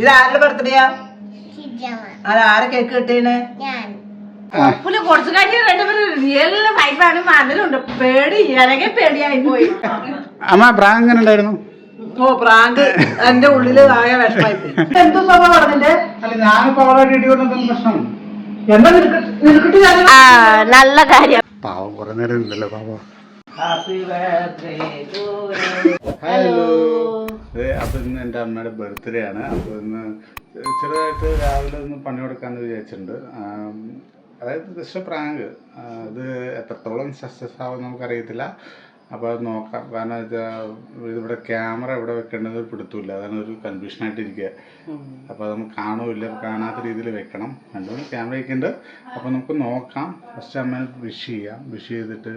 ഇത് ആരുടെ ബർത്ത്ഡേയാ അത് ആരെ കേക്ക് കിട്ടീണ് പുള്ളി കൊറച്ചു കഴിഞ്ഞ രണ്ടുപേരും റിയൽ വൈഫാണ് മതിലുണ്ട് പേടി. ഇറങ്ങി പേടിയായി പോയി. അമ്മ പ്രാങ്ക് എങ്ങനെ ഉണ്ടായിരുന്നു? ഓ പ്രാങ്ക് എന്റെ ഉള്ളിൽ ആയ വിഷമായി പോയി. എന്തോ സംഭവം പറഞ്ഞില്ലേ അല്ല ഞാനിപ്പോ അവളെ ഇടി കൊണ്ടെന്തെങ്കിലും പ്രശ്നം. എന്താ നിനക്ക് നിനക്കിട്ട് നല്ല കാര്യം. പാവം കുറെ നേരം ഇല്ലല്ലോ പാവം. ഹാപ്പി ബർത്ത്ഡേ ടു ഹലോ അപ്പൊ ഇന്ന് എന്റെ അമ്മയുടെ ബർത്ത്ഡേ ആണ്. അപ്പൊ ഇന്ന് ചെറുതായിട്ട് രാവിലെ ഒന്ന് പണി കൊടുക്കാന്ന് വിചാരിച്ചിട്ടുണ്ട്. അതായത് ജസ്റ്റ് പ്രാങ്ക്. അത് എത്രത്തോളം സക്സസ് ആവും നമുക്കറിയത്തില്ല. അപ്പോൾ അത് നോക്കാം. കാരണം വെച്ചാൽ ഇവിടെ ക്യാമറ ഇവിടെ വെക്കേണ്ടത് പിടുത്തമില്ല. അതാണ് ഒരു കൺഫ്യൂഷനായിട്ടിരിക്കുക അപ്പോൾ അത് നമുക്ക് കാണുമില്ല. കാണാത്ത രീതിയിൽ വെക്കണം. രണ്ടും ക്യാമറ വയ്ക്കുന്നുണ്ട് അപ്പോൾ നമുക്ക് നോക്കാം. ഫസ്റ്റ് അമ്മേനെ വിഷ് ചെയ്യാം. വിഷ് ചെയ്തിട്ട്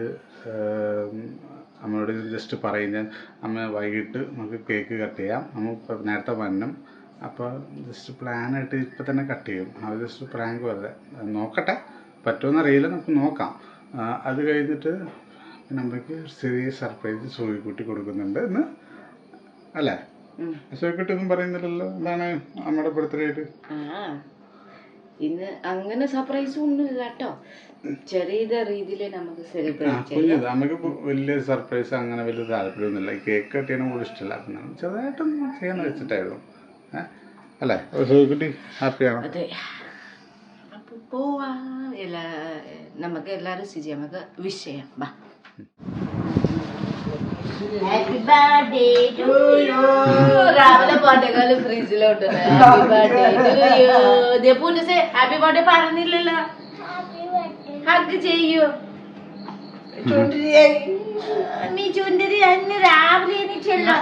അമ്മയോട് ജസ്റ്റ് പറയും ഞാൻ അമ്മ വൈകിട്ട് നമുക്ക് കേക്ക് കട്ട് ചെയ്യാം. അമ്മ ഇപ്പം നേരത്തെ വരണം അപ്പോൾ ജസ്റ്റ് പ്ലാനായിട്ട് ഇപ്പം തന്നെ കട്ട് ചെയ്യും. അത് ജസ്റ്റ് പ്രാങ്ക് വെറുതെ നോക്കട്ടെ. പറ്റുമെന്നറിയില്ല നമുക്ക് നോക്കാം. അത് കഴിഞ്ഞിട്ട് പിന്നെ അമ്മയ്ക്ക് ചെറിയ സർപ്രൈസ് സോയിക്കുട്ടി കൊടുക്കുന്നുണ്ട് എന്ന്. അല്ലേ? സോയിക്കുട്ടി ഒന്നും പറയുന്നില്ലല്ലോ. എന്താണ് അമ്മയുടെ ബർത്ത്ഡേ ആയിട്ട്? ഇന്ന് അങ്ങനെ സർപ്രൈസ് ഒന്നും ഇല്ല കേട്ടോ. ചെറിയ രീതിയിൽ നമുക്ക് സെലിബ്രേറ്റ് ചെയ്യാം. നമുക്ക് വലിയ സർപ്രൈസ് അങ്ങനെ വലിയ താല്പര്യമൊന്നുമില്ല. കേക്ക് കൂടുതൽ ഇഷ്ടമല്ല. ചെറുതായിട്ടൊന്നും ചെയ്യാന്ന് വെച്ചിട്ടായിരുന്നു? അല്ലേ? ഹാപ്പിയാണോ അതെ. അപ്പൊ പോവാ. എല്ലാ നമുക്ക് എല്ലാരും സ്ഥിതി നമുക്ക് വിഷയം ബാ ഹാപ്പി ബർത്ത്ഡേ ടു യു രാവിലെ പാട്ടേക്കാൾ ഫ്രിഡ്ജിലോട്ട് ഹാപ്പി ബർത്ത്ഡേ ടു യു ദപ്പൂന് ഹാപ്പി ബർത്ത്ഡേ പറഞ്ഞില്ലല്ലോ. ഹഗ് ചെയ്യൂ. നീ ചുണ്ടരി അന്ന് രാവിലെ എണീച്ചല്ലോ.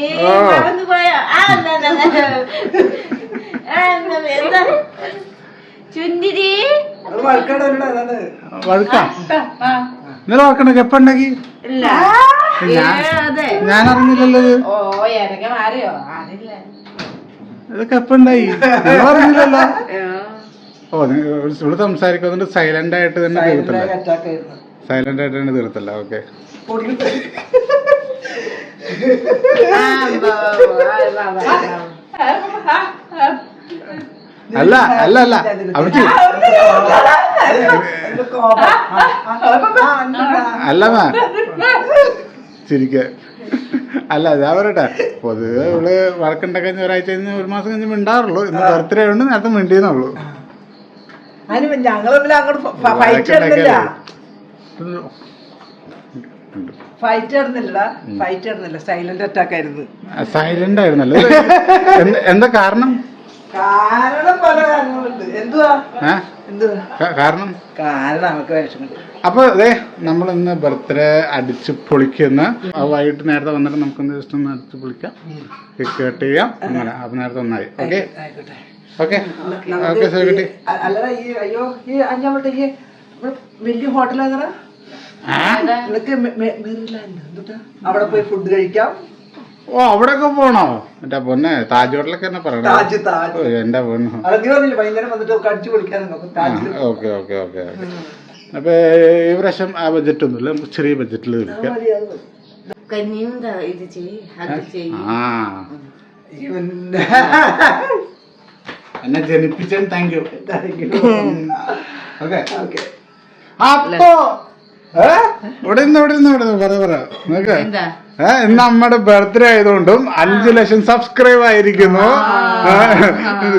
ഏ മറന്നു പോയോ? ആ എന്താ? ചുണ്ടിരി. വഴുക്കാം. ഇന്നലെ ഓർക്കണ്ട ഇല്ല. ഞാൻ- ഏ, അതെ. ഞാൻ അറിഞ്ഞില്ലല്ലോ ഇത് എപ്പോ ഉണ്ടായി ഞാൻ അറിഞ്ഞില്ലല്ലോ ഓ നി- ഇവിടെ സംസാരിക്കുന്നുണ്ട്. സൈലന്റ് ആയിട്ട് തന്നെ തീർത്തല്ല. സൈലന്റ് ആയിട്ട് തന്നെ തീർത്തല്ല. ഓക്കെ ആ. അല്ല അല്ല അല്ല അമ്മച്ചി അല്ല മാ ചിരിക്ക അല്ല ഞാൻ പറയട്ടെ പൊതുവെ ഇവൾ വഴക്കുണ്ടാക്കി കഴിഞ്ഞ ഒരാഴ്ച കഴിഞ്ഞ് ഒരു മാസം കഴിഞ്ഞ് മിണ്ടാറുള്ളൂ ഇന്ന് ബർത്ത്ഡേ ഉണ്ട് നേരത്തെ മിണ്ടിയെന്നുള്ളൂ ഫൈറ്റ് ഫൈറ്റ് സൈലന്റ് അറ്റാക്ക് ആയിരുന്നു സൈലന്റ് ആയിരുന്നല്ലോ എന്താ കാരണം കാരണം പല കാരണങ്ങളുണ്ട്. എന്തുവാ? ഏ? എന്തുവാ? ക- കാരണം? കാരണം നമുക്ക് വിഷമം അപ്പൊ അതെ നമ്മൾ ഇന്ന് ബർത്ത്ഡേ അടിച്ച് പൊളിക്കുന്ന വൈകിട്ട് നേരത്തെ വന്നിട്ട് നമുക്കൊന്ന് ജസ്റ്റ് ഒന്ന് അടിച്ച് പൊളിക്കാം. കേട്ട് ചെയ്യാം. അങ്ങനെ അപ്പൊ നേരത്തെ ഒന്നായി. ഓക്കെ ഓക്കെ ഓക്കെ സാർ കിട്ടി. അല്ലടാ ഈ അയ്യോ ഈ അഞ്ചാമത്തെ ഈ ഇവിടെ വലിയ ഹോട്ടലാ നിനക്ക് മെറിലാൻഡ്. അവിടെ പോയി ഫുഡ് കഴിക്കാം. ഓ അവിടെയൊക്കെ പോണോ? എന്റെ പൊന്നെ താജ് ഹോട്ടലൊക്കെ തന്നെ പറയണോ. താജ് താജ്. ഓ എന്റെ പൊന്നു. അതൊക്കെ വൈകുന്നേരം വന്നിട്ട് ഒക്കെ അടിച്ചു പൊളിക്കാൻ നോക്കും. താജിൽ ഓക്കെ ഓക്കെ ഓക്കെ ഓക്കെ. അപ്പൊ ഈ പ്രാവശ്യം ആ ബഡ്ജറ്റ് ഒന്നുമില്ല. നമുക്ക് ചെറിയ ബഡ്ജറ്റിൽ വിളിക്കാം ആ. എന്നെ ജനിപ്പിച്ചതിന് താങ്ക് യു ഓക്കെ ഓക്കെ അപ്പോ? ഇവിടെ നിന്ന് ഇവിടെ നിന്ന് ഇവിടെ പറ പറ. നോക്ക് എന്താ? ഏ ഇന്ന് അമ്മയുടെ ബർത്ത്ഡേ ആയതുകൊണ്ടും അഞ്ചു ലക്ഷം സബ്സ്ക്രൈബ് ആയിരിക്കുന്നു.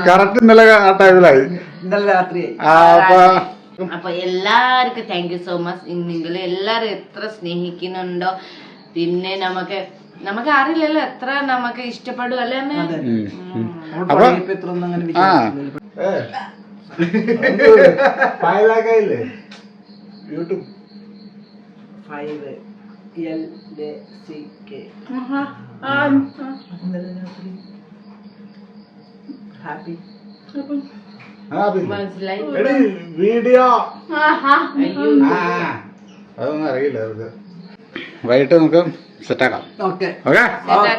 കറക്റ്റ് ഇന്നലെ ആ ടൈമിലായി ഇന്നലെ രാത്രി ആ, അപ്പൊ അപ്പൊ എല്ലാവർക്കും താങ്ക് യു സോ മച്ച് നിങ്ങൾ എല്ലാരും എത്ര സ്നേഹിക്കുന്നുണ്ടോ? പിന്നെ നമുക്ക് നമുക്ക് അറിയില്ലല്ലോ എത്ര നമുക്ക് ഇഷ്ടപ്പെടും അല്ലേ YouTube. Five L A C K happy മനസ്സിലായി. വീഡിയോ. അതൊന്നും അറിയില്ല അവർക്ക്. വൈകിട്ട് നമുക്ക് സെറ്റാക്കാം ഓക്കെ ഓക്കെ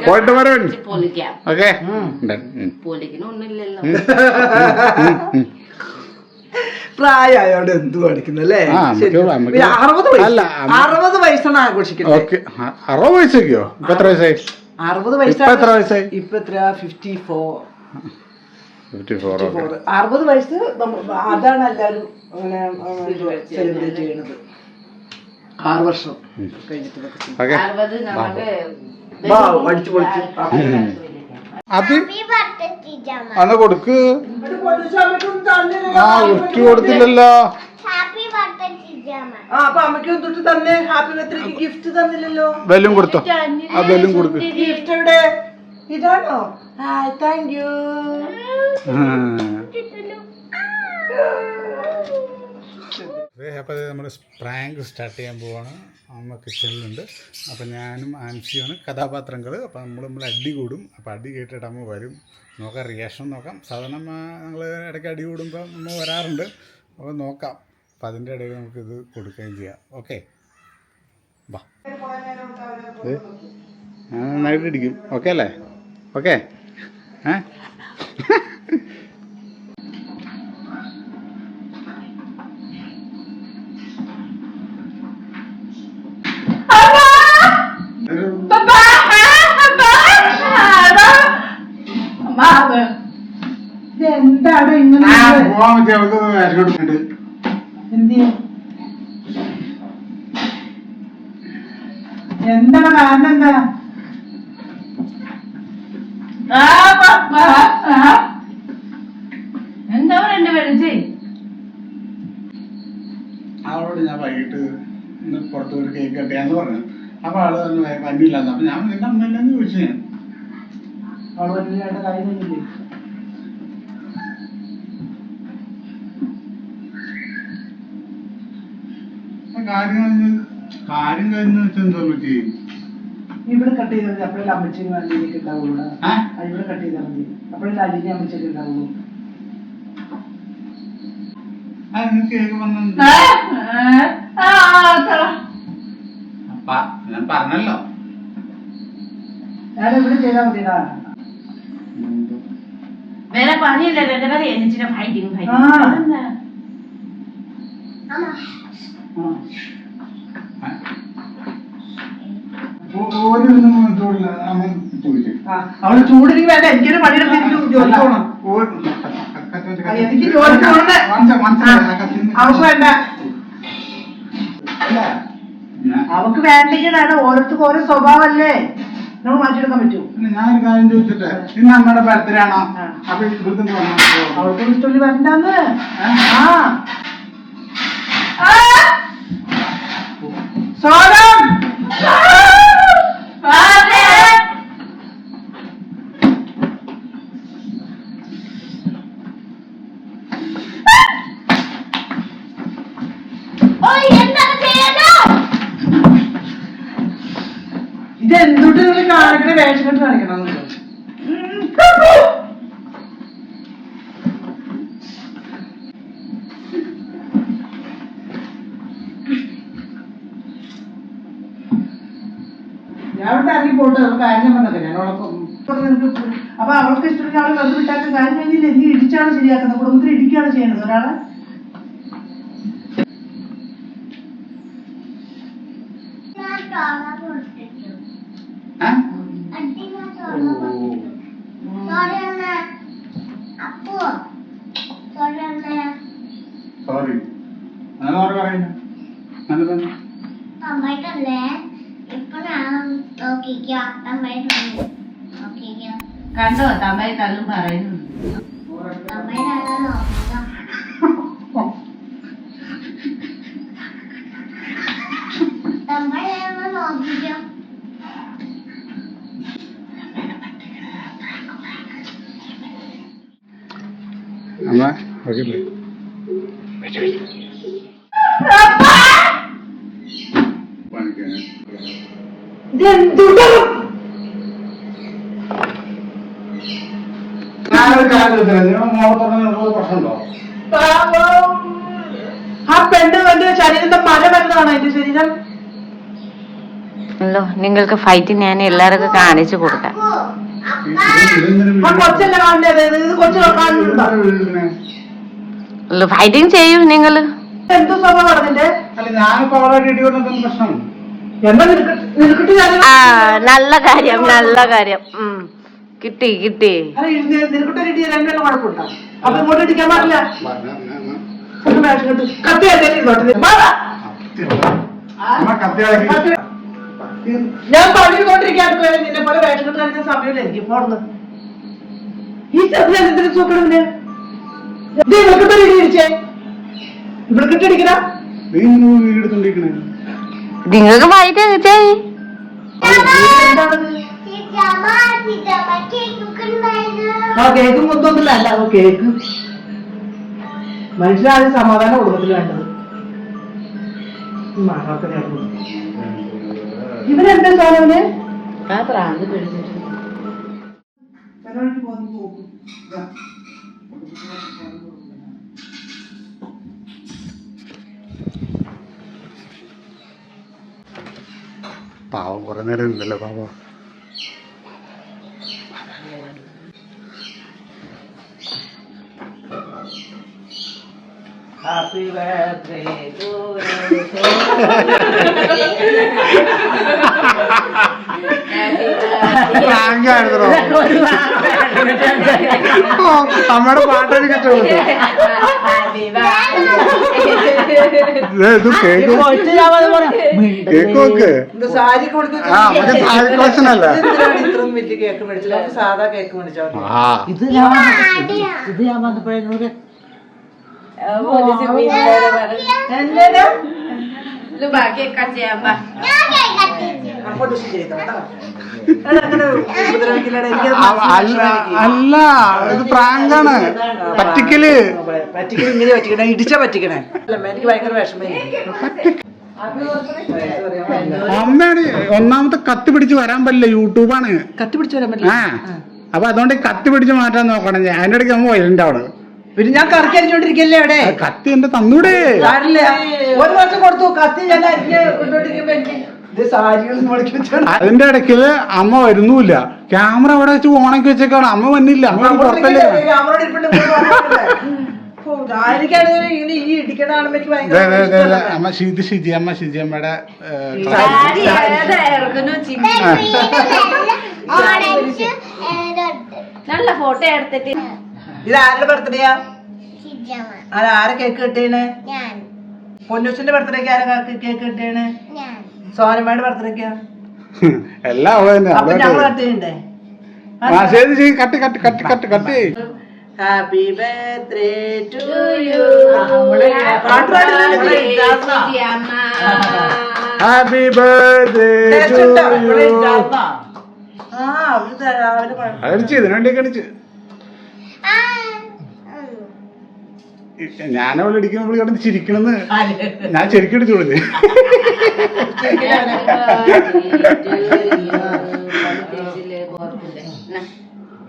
പോയിട്ട് വരും. ഓക്കെ പൊളിക്കണൊന്നുമില്ലല്ലോ. പ്രായമായോണ്ട് എന്തു കാണിക്കുന്നല്ലേ അറുപത് വയസ്സ് അല്ല, അറുപത് വയസ്സാണ് ആഘോഷിക്കുന്നത് ഓക്കെ അറുപത് വയസ്സൊക്കെയോ? ഇപ്പൊ എത്ര വയസ്സായി? അറുപത് ഇപ്പൊ എത്ര വയസ്സാണ് വയസ്സായി? ഇപ്പൊ എത്ര ഫിഫ്റ്റി ഫോർ അറുപത് വയസ്സ് നമ്മ- അതാണ് എല്ലാവരും അങ്ങനെ സെലിബ്രേറ്റ് ചെയ്യണത്. ആറ് വർഷം കഴിഞ്ഞിട്ട് അടിച്ചു പൊളിച്ചു അത് അണ കൊടുക്ക്? ആ ഉറ്റു കൊടുത്തില്ലല്ലോ. ആ അപ്പൊ അമ്മയ്ക്ക് തൊട്ട് തന്നെ ഹാപ്പി ബർത്ത്ഡേക്ക് ഗിഫ്റ്റ് തന്നില്ലല്ലോ. ബലൂൺ കൊടുത്തോ. ആ ബലൂൺ കൊടുക്ക്. ഗിഫ്റ്റ് എവിടെ? ഇതാണോ? താങ്ക് യു അപ്പോൾ നമ്മൾ പ്രാങ്ക് സ്റ്റാർട്ട് ചെയ്യാൻ പോവാണ്. അമ്മ കിച്ചണിലുണ്ട്. അപ്പോൾ ഞാനും ആൻസിയാണ് കഥാപാത്രങ്ങൾ. അപ്പോൾ നമ്മൾ നമ്മൾ അടി കൂടും. അപ്പോൾ അടി കേട്ടിട്ട് അമ്മ വരും. നോക്കാം റിയാക്ഷൻ നോക്കാം. സാധാരണ ഞങ്ങൾ ഇടയ്ക്ക് അടി കൂടുമ്പോൾ അമ്മ വരാറുണ്ട്. അപ്പോൾ നോക്കാം. അപ്പോൾ അതിന്റെ ഇടയിൽ നമുക്കിത് കൊടുക്കുകയും ചെയ്യാം. ഓക്കെ. വാ. ഞാൻ നന്നായിട്ട് ഇടിക്കും ഓക്കെ അല്ലേ? ഓക്കെ. ഏ? എന്താണ് ഇങ്ങനെ എന്താണ് കാരണം എന്താ? അവളോട് ഞാൻ വൈകിട്ട് പുറത്തു പുറത്ത് ഒരു കേക്ക് കട്ടിയാന്ന് പറഞ്ഞു. അപ്പൊ ആൾ പറഞ്ഞു പനിയില്ലാന്ന് അപ്പൊ ഞാൻ നിന്റെ അമ്മയില്ലെന്ന് ചോദിച്ചു? ഞാൻ കാര്യം കഴിഞ്ഞില്ലേ ആ കാര്യം കഴിഞ്ഞ് കാര്യം കഴിഞ്ഞ് വെച്ചാൽ എന്തോ പറ്റി? ഇവിടെ കട്ട് ചെയ്താൽ മതി. അപ്പോഴേ അമ്മച്ചിന് വേണ്ടിയിട്ട് ഉണ്ടാവുള്ളൂ? ഇവിടെ കട്ട് ചെയ്താൽ മതി. അപ്പോഴേ അലിഞ്ഞ അമ്മച്ചൊക്കെ ഉണ്ടാവുള്ളൂ. ഞാൻ പറഞ്ഞല്ലോ. ഞാൻ ഇവിടെ ചെയ്താൽ മതിടാ പണിയില്ല ഫൈറ്റിങ്. ഫൈറ്റിങ് അവൾ ചൂടിന് വേണ്ട എനിക്കൊരു പണിയെടുത്ത് എനിക്ക് ജോലിക്ക് പോകണം ഓര് ആ, എനിക്ക് ജോലിക്ക് പോകണ്ടേ അവൾക്ക് വേണ്ട. അല്ല. ഞാൻ അവക്ക് വേണ്ടെങ്കിലാണ് ഓരോരുത്തർക്ക് ഓരോ സ്വഭാവമല്ലേ നമ്മൾ മാറ്റിയെടുക്കാൻ പറ്റൂ. ഞാനൊരു കാര്യം ചോദിച്ചിട്ട് ഇന്ന് അമ്മയുടെ ആണോ അപ്പൊ ഇവിടുത്തെ വന്നോ അവൾക്ക് ഇഷ്ടമില്ല വരണ്ടെന്ന്. ആ. സോനം ഇത് എന്തുട്ട് വേഷം കെട്ട് കാണിക്കണം പോട്ടെ കാര്യം ഞാൻ അപ്പൊ അവൾക്ക് ഇഷ്ടപ്പെട്ട അവളെ വെറുതെ വിട്ടാക്കാൻ കാര്യം കഴിഞ്ഞില്ല? നീ ഇടിച്ചാണ് ശരിയാക്കുന്നത്. കുടുംബത്തിൽ ഇടിക്കുകയാണ് ചെയ്യുന്നത് ഒരാളെ? സോറി അങ്ങനെ ഓറ് പറയുന്നു അങ്ങനെ തന്നെ അമ്മയ്ക്കല്ലേ ഇപ്പൊ ഞാൻ നോക്കിക്കോ അമ്മയുടെ നോക്കിക്കോ കണ്ടോ തമ്മായി തള്ളും പറയുന്നു അമ്മയുടെ നോക്കിക്കോ അമ്മയുടെ നോക്കിക്കോ അമ്മ ഓക്കെ ഞാനൊരു കാര്യം ചോദിച്ചേ നിങ്ങൾ മോളെ പറഞ്ഞ പ്രശ്നമുണ്ടോ പാവം. ആ പെണ്ണ് വന്ന് ശരീരത്തെ മല വരുന്നതാണ് എന്റെ ശരീരം. നിങ്ങൾക്ക് ഫൈറ്റ് ഞാൻ എല്ലാവർക്കും കാണിച്ചു കൊടുക്കാം. കൊച്ചല്ല കാണേണ്ടത് ഇത് കൊച്ചു കാണുന്നുണ്ടോ? ഫൈറ്റിംഗ് ചെയ്യും നിങ്ങൾ. എന്തോ സ്വഭാവം നിന്റെ ഞാനിപ്പോ അവളെ ഇടി കൊണ്ടൊന്നും പ്രശ്നം. ആ നല്ല കാര്യം നല്ല കാര്യം. ഉം. കിട്ടി കിട്ടി. ഞാൻ- പണിക്കൊണ്ടിരിക്കാൻ നിന്നെ പോലെ വേഷം കെട്ട് കളിക്കാൻ സമയമില്ല. എനിക്ക് പോർന്ന് ഈ ചെറുതിനെ എന്തിനു സൂക്കണമില്ല ഇടിക്കണ? നീ നിങ്ങൾക്ക് വായിട്ട് ചിറ്റമ്മ കേക്ക് ആ കേക്ക് മനുഷ്യനാദ്യം സമാധാന കുടുംബത്തിൽ വേണ്ടത്. ഇവരെന്താ സാധനം ആ പ്രാന്ത് പാവം കുറേ നേരം ഉണ്ടല്ലോ പാവം. ഹാപ്പി ബർത്ത്ഡേ ടു അമ്മയുടെ പാട്ടെനിക്ക് ഇഷ്ടപ്പെട്ടു ദേ, ഇത് കേക്ക്. കേക്ക് നോക്ക് ഇത് സാരി കൊടുത്ത് ആ മറ്റേ സാരി കളക്ഷൻ അല്ല സാധാ കേക്ക് മേടിച്ചാൽ. ആ. ഇത് ഞാൻ ഇത് ഞാൻ വന്നപ്പോഴേന്നൂടെ എന്തിനാ ബാക്കിയൊക്കെ ചെയ്യാൻ അല്ല ഇത് പ്രാങ്കാണ്. പറ്റിക്കൽ. പറ്റിക്കണ ഇങ്ങനെ പറ്റിക്കണേ ഇടിച്ച പറ്റിക്കണേ. എനിക്ക് ഭയങ്കര അമ്മയാണ് ഒന്നാമത്തെ കത്തി പിടിച്ച് വരാൻ പറ്റില്ല യൂട്യൂബാണ്. കത്തി പിടിച്ച് വരാൻ പറ്റില്ല? ആ. അപ്പൊ അതുകൊണ്ട് കത്തി പിടിച്ച് മാറ്റാൻ നോക്കണം. ഞാൻ അതിന്റെ ഇടയ്ക്ക് നമ്മൾ വൈലന്റ് ആണ് പിന്നെ ഞാൻ കറക്കി അരിഞ്ഞോണ്ടിരിക്കല്ലേ അവിടെ? കത്തി എന്റെ തന്നൂടെ. ഒരു വർഷം കൊടുത്തു കത്തി ഞാൻ അരിഞ്ഞ് അതിന്റെ ഇടയ്ക്ക് അമ്മ വരുന്നില്ല. ക്യാമറ അവിടെ വെച്ച് ഓണക്കി വെച്ചേക്കാണ്. അമ്മ വന്നില്ല. അമ്മ പുറത്തല്ലേ അമ്മ ഷിജി ഷിജി അമ്മ ഷിജി അമ്മയുടെ നല്ല ഫോട്ടോ എടുത്തിട്ട്. ഇത് ആരുടെ ബർത്ത്ഡേയാ? ആരെ കേക്ക് കിട്ടേണ് ഞാൻ. പൊന്നൂസിന്റെ ബർത്ത്ഡേക്ക് ആരെ കേക്ക് കിട്ടേണ് ഞാൻ. സോനമ്മയുടെ ബർത്ത്ഡേക്കാ എല്ലാം അവൾ തന്നെ. Cut cut cut cut cut. Happy birthday to you happy birthday to you ആ അവർ രാവിലെ പ- അടിച്ച് ഇതിനു വേണ്ടി അടിച്ച് ആ ഞാനവളെ ഇടിക്കുമ്പോൾ കിടന്ന് ചിരിക്കണെന്ന് ഞാൻ ശരിക്കും അടിച്ചു കൊടുത്തേ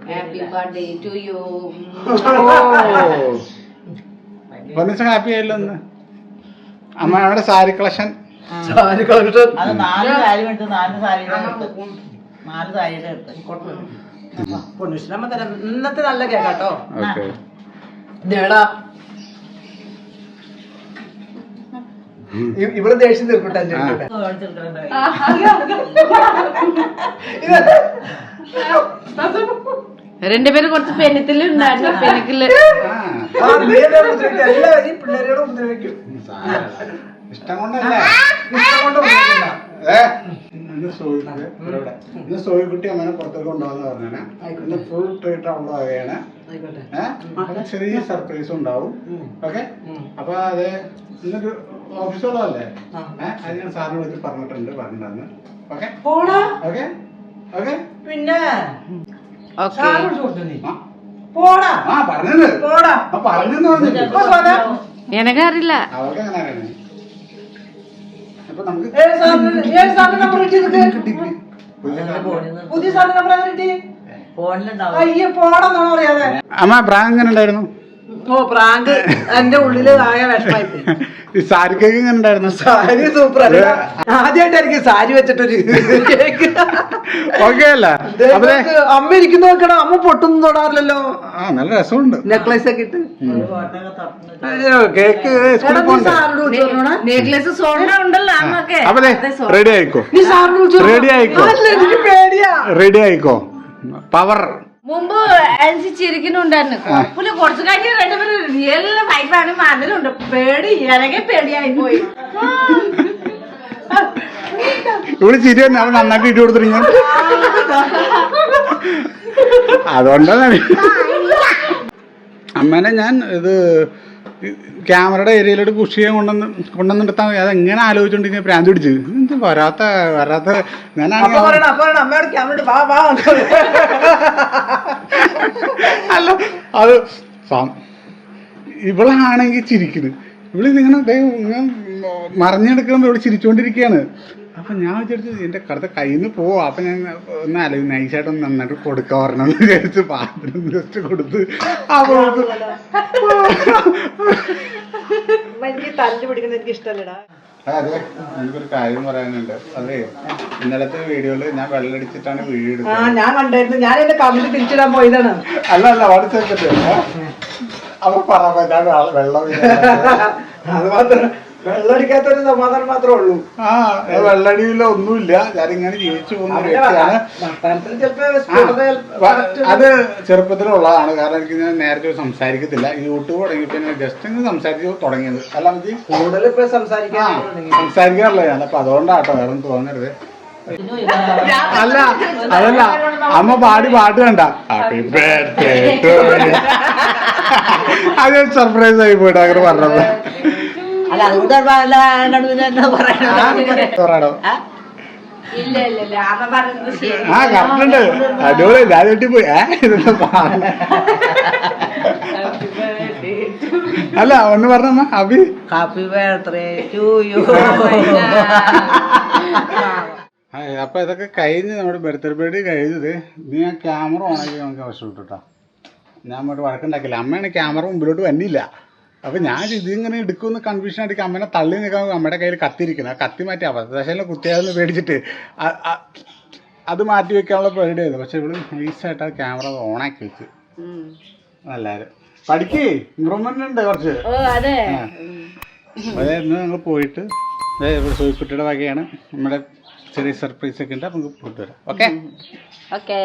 ഹാപ്പി ബർത്ത്ഡേ ടു യു ഒന്നിച്ച് ഹാപ്പി ആയല്ലോ ഒന്ന് അമ്മയുടെ സാരി കളക്ഷൻ. സാരി കളക്ഷൻ. അത് നാല് സാരി എടുത്ത് നാല് സാരി എടുത്ത്. നാല് സാരി എടുത്ത്. പൊന്നൂസിനമ്മ തരാം. ഇന്നത്തെ നല്ല കേക്കാട്ടോ. ഓക്കെ നേടാ ഇ- ഇവൾ ദേഷ്യം തീർക്കട്ടെ രണ്ടുപേരും കുറച്ച് പെനത്തിലുണ്ടായിരുന്നു പെനക്കിൽ ഈ പിള്ളേരോട് ഉപദ്രവിക്കും. ഇഷ്ടം കൊണ്ടല്ല? ഇഷ്ടം കൊണ്ട് ഉപദ്രവിക്കണ്ട. ഏ, ഇന്ന് സോയിക്കുട്ടി ഇവിടെ. ഇന്ന് സോയിക്കുട്ടി അമ്മനെ പുറത്തേക്ക് ഉണ്ടാവുന്ന പറഞ്ഞാണ് ഇന്ന് ഫുൾ ട്രീറ്റ് അവളുടെ വകയാണ്. ഏഹ് ചെറിയ സർപ്രൈസ് ഉണ്ടാവും. ഓക്കെ? അപ്പൊ അത് ഇന്നൊരു ഓഫീസുള്ളതല്ലേ ആ. ഏഹ് അത് ഞാൻ സാറിനെ വിളിച്ച് പറഞ്ഞിട്ടുണ്ട് പറഞ്ഞിട്ടുണ്ടെന്ന് ഓക്കെ? പോടാ. ഓക്കെ? ഓക്കെ? പിന്നെ പറഞ്ഞത് പോടാ. ആ പറഞ്ഞെന്ന് പറഞ്ഞിട്ട് എനക്കറിയില്ല. അവർക്ക് അങ്ങനെ അറിയണേ അപ്പൊ നമുക്ക് പുതിയ സാധനം. നമ്പർ കിട്ടി അമ്മ പ്രായം എങ്ങനെ ഉണ്ടായിരുന്നു? ഓ പ്രാങ്ക്. എന്റെ ഉള്ളിൽ ആയ വിഷമായി പോയി ഈ സാരി കേക്ക് ഉണ്ടായിരുന്നു? സാരി സൂപ്പർ. അല്ല ആദ്യമായിട്ടായിരിക്കും സാരി വെച്ചിട്ടൊരു കേക്ക്. ഓക്കെ അല്ല? അമ്മ ഇരിക്കുന്ന നോക്കണം. അമ്മ പൊട്ടൊന്നും തൊടാറില്ലല്ലോ. ആ നല്ല രസമുണ്ട്. നെക്ലേസ് ഒക്കെ ഇട്ട്. അയ്യോ, കേക്ക് സ്കൂളിൽ എടാ, നീ വിളിച്ചു പറഞ്ഞോടാ. നെക്ലേസ് സ്വർണം ഉണ്ടല്ലോ അമ്മയ്ക്ക്. അപ്പൊ റെഡി ആയിക്കോ? നീ സാറിന് വിളിച്ചു പറഞ്ഞോ. റെഡി ആയിക്കോ എനിക്ക് പേടിയാ. റെഡി ആയിക്കോ? പവർ മുമ്പ് അനുസരിച്ച് ചിരിക്കുന്നുണ്ടായിരുന്നു. കുഴപ്പമില്ല കുറച്ച് കഴിഞ്ഞ് രണ്ടുപേരും റിയൽ വൈഫാണ് മധുരമുണ്ട് പേടി ഇറങ്ങി പേടിയായി പോയി ഇവിടെ ചിരി തന്നെ. അവൻ നന്നായിട്ട് ഇട്ട് അതുകൊണ്ടാണ്. അമ്മേനെ ഞാൻ ഇത് ക്യാമറയുടെ ഏരിയയിലോട്ട് പുഷ് ചെയ്യാൻ കൊണ്ടുവന്ന് കൊണ്ടുവന്നിട്ടാ അത് എങ്ങനെ ആലോചിച്ചോണ്ടിരിക്കുന്ന പ്രാന്ത് പിടിച്ച്? എന്ത് വരാത്ത വരാത്ത അല്ല അത് ഇവളാണെങ്കിൽ ചിരിക്കുന്നത് ഇങ്ങനെ മറിഞ്ഞെടുക്കുമ്പോൾ ഇവിടെ ചിരിച്ചുകൊണ്ടിരിക്കുകയാണ് അപ്പൊ ഞാൻ വിചാരിച്ചു എന്റെ കടത്തെ കയ്യിൽ നിന്ന് പോവാ അപ്പൊ ഞാൻ ഒന്ന് അലവ് നൈസായിട്ട് ഒന്ന് നന്നായിട്ട് കൊടുക്കാൻ പറഞ്ഞു എന്ന് വിചാരിച്ച് പാത്രം ജസ്റ്റ് കൊടുത്ത് അതെ എനിക്കൊരു കാര്യം പറയാനുണ്ട് അതെ ഇന്നലത്തെ വീഡിയോയിൽ ഞാൻ വെള്ളടിച്ചിട്ടാണ് വീഡിയോ ആ എടുത്തത് ഞാൻ കണ്ടായിരുന്നു ഞാൻ എന്റെ കമ്മിൽ തിരിച്ചിടാൻ പോയതാണ് അല്ല അല്ല അവിടെ ചേർത്തിട്ട് അപ്പൊ പറയാൻ വെള്ളം അത് മാത്രം വെള്ളമടിക്കാത്തൊരു സമാധാനം മാത്രമേ ഉള്ളൂ. ആ വെള്ളടിയില്ല ഒന്നുമില്ല. ഞാനിങ്ങനെ ജീവിച്ചു പോകുന്ന ഒരു വ്യക്തിയാണ്. അത് ചെറുപ്പത്തിലുള്ളതാണ്. കാരണം എനിക്ക് ഞാൻ നേരത്തെ സംസാരിക്കത്തില്ല. യൂട്യൂബ് തുടങ്ങിയിട്ട് ഞാൻ ജസ്റ്റ് ഇങ്ങനെ സംസാരിച്ചു തുടങ്ങിയത്. അല്ല കൂടുതൽ ഇപ്പൊ സംസാരിക്കാൻ സംസാരിക്കാറില്ല ഞാൻ. അപ്പൊ അതുകൊണ്ടാട്ടോ വേറെ തോന്നരുത്. അല്ല അതല്ല. അമ്മ പാടി പാട്ട് കണ്ട. ഹാപ്പി ബർത്ത്ഡേ അത് സർപ്രൈസ് ആയി പോയിട്ട് അങ്ങനെ പറഞ്ഞത് അതുകൊണ്ട് ആ? കറക്റ്റ് ഉണ്ട് അടിപൊളി ഞാൻ വീട്ടിൽ പോയി ഏ ഇതൊക്കെ അല്ല ഒന്ന് പറഞ്ഞമ്മ Abhi. Happy birthday to you അപ്പൊ ഇതൊക്കെ കഴിഞ്ഞ് നമ്മുടെ ബർത്ത്ഡേ പരിപാടി കഴിഞ്ഞത്. നീ ആ ക്യാമറ ഓണാക്കി നമുക്ക് ആവശ്യപ്പെട്ടു കേട്ടോ ഞാൻ അങ്ങോട്ട് വഴക്കുണ്ടാക്കില്ല അമ്മയാണ് ക്യാമറ മുമ്പിലോട്ട് വന്നില്ല. അപ്പൊ ഞാൻ ഇതിങ്ങനെ എടുക്കുമെന്ന് കൺഫ്യൂഷൻ അടിക്കുക അമ്മനെ തള്ളി നിൽക്കാൻ അമ്മയുടെ കയ്യിൽ കത്തിരിക്കുന്നത് ആ കത്തി മാറ്റി അബദ്ധശാലും കുത്തിയാതെന്ന് പേടിച്ചിട്ട് അത് മാറ്റി വെക്കാനുള്ള പേടിയായിരുന്നു. പക്ഷെ ഇവിടെ നൈസായിട്ട് ആ ക്യാമറ ഓണാക്കി വെച്ച്. നല്ലാരും പഠിക്കേ ഇമ്പ്രൂവ്മെന്റ് ഉണ്ട് കുറച്ച്. അതെ. ഇന്ന് ഞങ്ങൾ പോയിട്ട് ഇവിടെ സോയിക്കുട്ടിയുടെ വകയാണ്. നമ്മുടെ ചെറിയ സർപ്രൈസ് ഒക്കെ ഉണ്ട് നമുക്ക് പോയിട്ട് വരാം. Okay okay